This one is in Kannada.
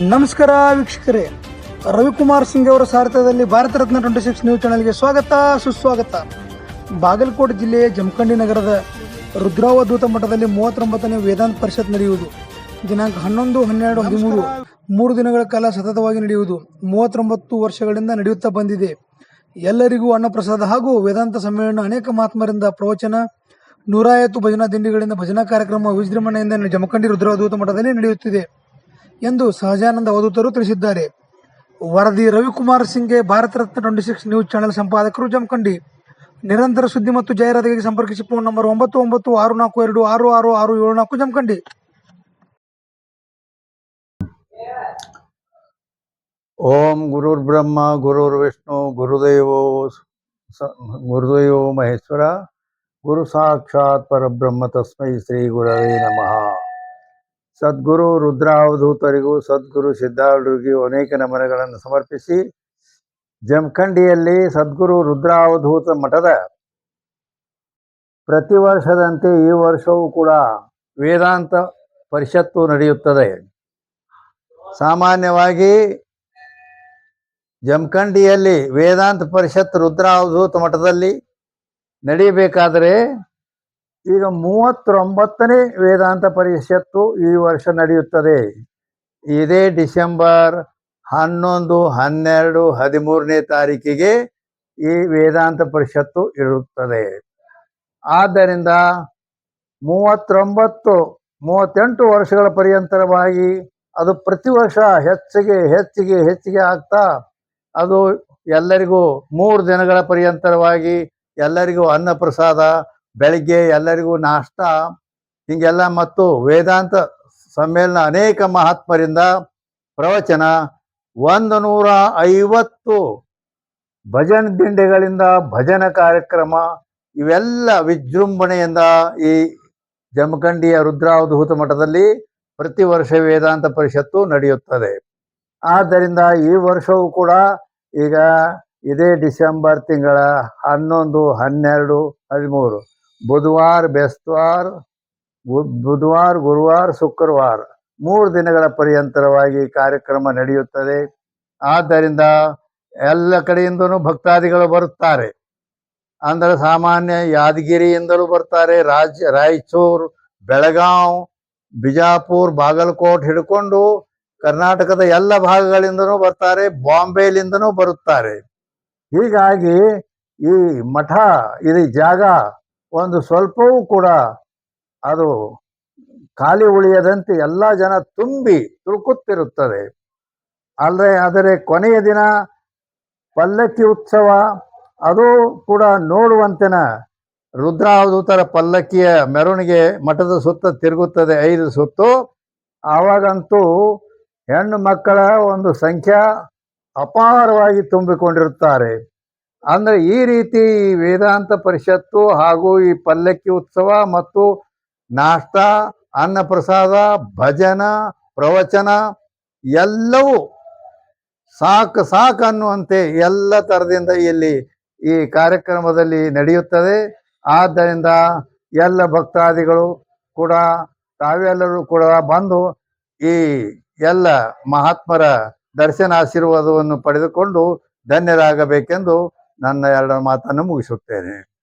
ನಮಸ್ಕಾರ ವೀಕ್ಷಕರೇ. ರವಿಕುಮಾರ್ ಸಿಂಗ್ ಅವರ ಸಾರಥ್ಯದಲ್ಲಿ Bharat Ratna twenty six news ಚಾನಲ್ಗೆ ಸ್ವಾಗತ, ಸುಸ್ವಾಗತ. ಬಾಗಲಕೋಟೆ ಜಿಲ್ಲೆಯ ಜಮಖಂಡಿ ನಗರದ ರುದ್ರಾವಧೂತ ಮಠದಲ್ಲಿ ಮೂವತ್ತೊಂಬತ್ತನೇ ವೇದಾಂತ ಪರಿಷತ್ ನಡೆಯುವುದು. ದಿನಾಂಕ ಹನ್ನೊಂದು, ಹನ್ನೆರಡು, ಹದಿಮೂರು, ಮೂರು ದಿನಗಳ ಕಾಲ ಸತತವಾಗಿ ನಡೆಯುವುದು. ಮೂವತ್ತೊಂಬತ್ತು ವರ್ಷಗಳಿಂದ ನಡೆಯುತ್ತಾ ಬಂದಿದೆ. ಎಲ್ಲರಿಗೂ ಅನ್ನಪ್ರಸಾದ ಹಾಗೂ ವೇದಾಂತ ಸಮ್ಮೇಳನ ಅನೇಕ ಮಹಾತ್ಮರಿಂದ ಪ್ರವಚನ, ನೂರಾಯತ್ತು ಭಜನಾ ದಿಂಡಿಗಳಿಂದ ಭಜನಾ ಕಾರ್ಯಕ್ರಮ ವಿಜೃಂಭಣೆಯಿಂದ ಜಮಖಂಡಿ ರುದ್ರಾವಧೂತ ಮಠದಲ್ಲಿ ನಡೆಯುತ್ತಿದೆ. ಎಂದು ಸಹಜಾನಂದ ಓದುತ್ತರು ತಿಳಿಸಿದ್ದಾರೆ. ವರದಿ Ravikumar ಸಿಂಗ್ಗೆ Bharat Ratna twenty six news channel ಸಂಪಾದಕರು Jamkhandi. ನಿರಂತರ ಸುದ್ದಿ ಮತ್ತು ಜಾಹೀರಾತಿಗೆ ಸಂಪರ್ಕಿಸಿ ಫೋನ್ ನಂಬರ್ ಒಂಬತ್ತು ಒಂಬತ್ತು ಆರು ನಾಲ್ಕು ಎರಡು ಆರು ಆರು ಆರು ಏಳು ನಾಲ್ಕು ಜಮಖಂಡಿ. ಓಂ ಗುರುರ್ಬ್ರಹ್ಮ ಗುರುರ್ವಿಷ್ಣು ಗುರುದೇವೋ ಸ, ಗುರುದೇವೋ ಮಹೇಶ್ವರ, ಗುರು ಸಾಕ್ಷಾತ್ ಪರಬ್ರಹ್ಮ ತಸ್ಮೈ ಶ್ರೀ ಗುರವೇ ನಮಃ. ಸದ್ಗುರು ರುದ್ರಾವಧೂತರಿಗೂ ಸದ್ಗುರು ಸಿದ್ಧಾರೂಢರಿಗೂ ಅನೇಕ ನಮನಗಳನ್ನು ಸಮರ್ಪಿಸಿ ಜಮಖಂಡಿಯಲ್ಲಿ ಸದ್ಗುರು ರುದ್ರಾವಧೂತ ಮಠದ ಪ್ರತಿ ವರ್ಷದಂತೆ ಈ ವರ್ಷವೂ ಕೂಡ ವೇದಾಂತ ಪರಿಷತ್ತು ನಡೆಯುತ್ತದೆ. ಸಾಮಾನ್ಯವಾಗಿ ಜಮಖಂಡಿಯಲ್ಲಿ ವೇದಾಂತ ಪರಿಷತ್ ರುದ್ರಾವಧೂತ ಮಠದಲ್ಲಿ ನಡೀಬೇಕಾದರೆ ಈಗ ಮೂವತ್ತೊಂಬತ್ತನೇ ವೇದಾಂತ ಪರಿಷತ್ತು ಈ ವರ್ಷ ನಡೆಯುತ್ತದೆ. ಇದೇ ಡಿಸೆಂಬರ್ ಹನ್ನೊಂದು, ಹನ್ನೆರಡು, ಹದಿಮೂರನೇ ತಾರೀಕಿಗೆ ಈ ವೇದಾಂತ ಪರಿಷತ್ತು ಇರುತ್ತದೆ. ಆದ್ದರಿಂದ ಮೂವತ್ತೊಂಬತ್ತು, ಮೂವತ್ತೆಂಟು ವರ್ಷಗಳ ಪರ್ಯಂತರವಾಗಿ ಅದು ಪ್ರತಿ ವರ್ಷ ಹೆಚ್ಚಿಗೆ ಹೆಚ್ಚಿಗೆ ಹೆಚ್ಚಿಗೆ ಆಗ್ತಾ, ಅದು ಎಲ್ಲರಿಗೂ ಮೂರು ದಿನಗಳ ಪರ್ಯಂತರವಾಗಿ ಎಲ್ಲರಿಗೂ ಅನ್ನ ಪ್ರಸಾದ ಬೆಳಿಗ್ಗೆ ಎಲ್ಲರಿಗೂ ನಾಷ್ಟ, ಹಿಂಗೆಲ್ಲ ಮತ್ತು ವೇದಾಂತ ಸಮ್ಮೇಳನ ಅನೇಕ ಮಹಾತ್ಮರಿಂದ ಪ್ರವಚನ, ಒಂದು ನೂರ ಐವತ್ತು ಭಜನ್ ದಿಂಡೆಗಳಿಂದ ಭಜನ ಕಾರ್ಯಕ್ರಮ, ಇವೆಲ್ಲ ವಿಜೃಂಭಣೆಯಿಂದ ಈ ಜಮಖಂಡಿಯ ರುದ್ರಾವಧೂತ ಮಠದಲ್ಲಿ ಪ್ರತಿ ವರ್ಷ ವೇದಾಂತ ಪರಿಷತ್ತು ನಡೆಯುತ್ತದೆ. ಆದ್ದರಿಂದ ಈ ವರ್ಷವೂ ಕೂಡ ಈಗ ಇದೇ ಡಿಸೆಂಬರ್ ತಿಂಗಳ ಹನ್ನೊಂದು, ಹನ್ನೆರಡು, ಹದಿಮೂರು ಬುಧವಾರ ಬೆಸ್ತವಾರ ಬುಧವಾರ, ಗುರುವಾರ, ಶುಕ್ರವಾರ. ಮೂರು ದಿನಗಳ ಪರ್ಯಂತರವಾಗಿ ಕಾರ್ಯಕ್ರಮ ನಡೆಯುತ್ತದೆ. ಆದ್ದರಿಂದ ಎಲ್ಲ ಕಡೆಯಿಂದನೂ ಭಕ್ತಾದಿಗಳು ಬರುತ್ತಾರೆ. ಅಂದರೆ ಸಾಮಾನ್ಯ ಯಾದಗಿರಿಯಿಂದಲೂ ಬರ್ತಾರೆ. ರಾಜ್ಯ, ರಾಯಚೂರು ಬೆಳಗಾವ್ ಬಿಜಾಪುರ್, ಬಾಗಲಕೋಟ್ ಹಿಡ್ಕೊಂಡು ಕರ್ನಾಟಕದ ಎಲ್ಲ ಭಾಗಗಳಿಂದನೂ ಬರ್ತಾರೆ. ಬಾಂಬೆಲಿಂದನೂ ಬರುತ್ತಾರೆ. ಹೀಗಾಗಿ ಈ ಮಠ ಇದು ಜಾಗ ಒಂದು ಸ್ವಲ್ಪವೂ ಕೂಡ ಅದು ಖಾಲಿ ಉಳಿಯದಂತೆ ಎಲ್ಲ ಜನ ತುಂಬಿ ತುಳುಕುತ್ತಿರುತ್ತದೆ. ಅಲ್ಲದೆ ಆದರೆ ಕೊನೆಯ ದಿನ ಪಲ್ಲಕ್ಕಿ ಉತ್ಸವ, ಅದು ಕೂಡ ನೋಡುವಂತೆನ ರುದ್ರಾವಧೂತರ ಪಲ್ಲಕ್ಕಿಯ ಮೆರವಣಿಗೆ ಮಠದ ಸುತ್ತ ತಿರುಗುತ್ತದೆ ಐದು ಸುತ್ತು. ಆವಾಗಂತೂ ಹೆಣ್ಣು ಮಕ್ಕಳ ಒಂದು ಸಂಖ್ಯಾ ಅಪಾರವಾಗಿ ತುಂಬಿಕೊಂಡಿರುತ್ತಾರೆ. ಅಂದರೆ ಈ ರೀತಿ ಈ ವೇದಾಂತ ಪರಿಷತ್ತು ಹಾಗೂ ಈ ಪಲ್ಲಕ್ಕಿ ಉತ್ಸವ ಮತ್ತು ನಾಷ್ಟ ಅನ್ನ ಪ್ರಸಾದ ಭಜನ, ಪ್ರವಚನ ಎಲ್ಲವೂ ಸಾಕು ಸಾಕು ಅನ್ನುವಂತೆ ಎಲ್ಲ ಥರದಿಂದ ಇಲ್ಲಿ ಈ ಕಾರ್ಯಕ್ರಮದಲ್ಲಿ ನಡೆಯುತ್ತದೆ. ಆದ್ದರಿಂದ ಎಲ್ಲ ಭಕ್ತಾದಿಗಳು ಕೂಡ, ತಾವೆಲ್ಲರೂ ಕೂಡ ಬಂದು ಈ ಎಲ್ಲ ಮಹಾತ್ಮರ ದರ್ಶನ ಆಶೀರ್ವಾದವನ್ನು ಪಡೆದುಕೊಂಡು ಧನ್ಯರಾಗಬೇಕೆಂದು ನನ್ನ ಎರಡು ಮಾತನ್ನು ಮುಗಿಸುತ್ತೇನೆ.